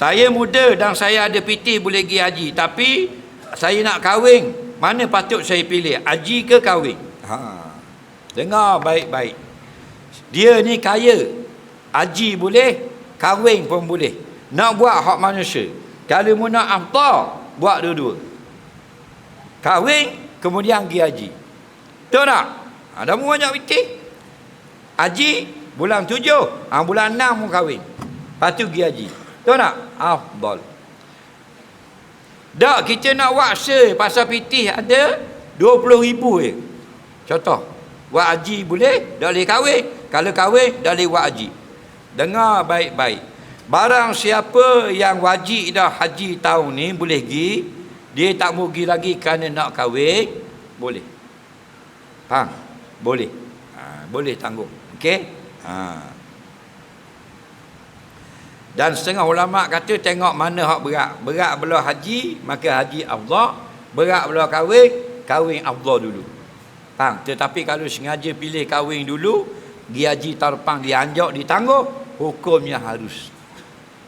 Saya muda dan saya ada piti boleh pergi haji. Tapi saya nak kahwin. Mana patut saya pilih? Haji ke kahwin? Ha. Dengar baik-baik. Dia ni kaya. Haji boleh. Kahwin pun boleh. Nak buat hak manusia. Kalau mu nak aftar, buat dua-dua. Kahwin, kemudian pergi haji. Betul tak? Ada mu banyak piti. Haji, bulan tujuh. Ha, bulan enam mu kahwin. Lepas tu pergi haji. Tahu tak? Afdal. Tak, kita nak waksa pasal pitih ada 20 ribu je. Contoh. Buat haji boleh, tak boleh kahwin. Kalau kahwin, tak boleh buat haji. Dengar baik-baik. Barang siapa yang wajib dah haji tahun ni boleh pergi. Dia tak mau pergi lagi kerana nak kahwin. Boleh. Faham? Boleh. Ha, boleh tanggung. Okey? Haa. Dan setengah ulama kata tengok mana hak berat. Berat belah haji, maka haji Allah. Berat belah kahwin, kahwin Allah dulu. Faham? Tetapi kalau sengaja pilih kahwin dulu, pergi haji tarpang dianjak, ditangguh, hukumnya harus.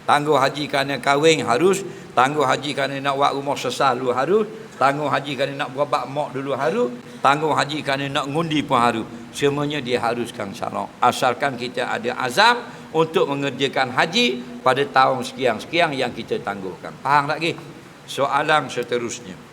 Tangguh haji kerana kahwin harus, tangguh haji kerana nak buat rumah sesal dulu harus, tangguh haji kerana nak berobat mak dulu harus, tangguh haji kerana nak ngundi pun harus. Semuanya diharuskan syarak. Asalkan kita ada azam, untuk mengerjakan haji pada tahun sekian-sekian yang kita tangguhkan. Faham tak lagi? Soalan seterusnya.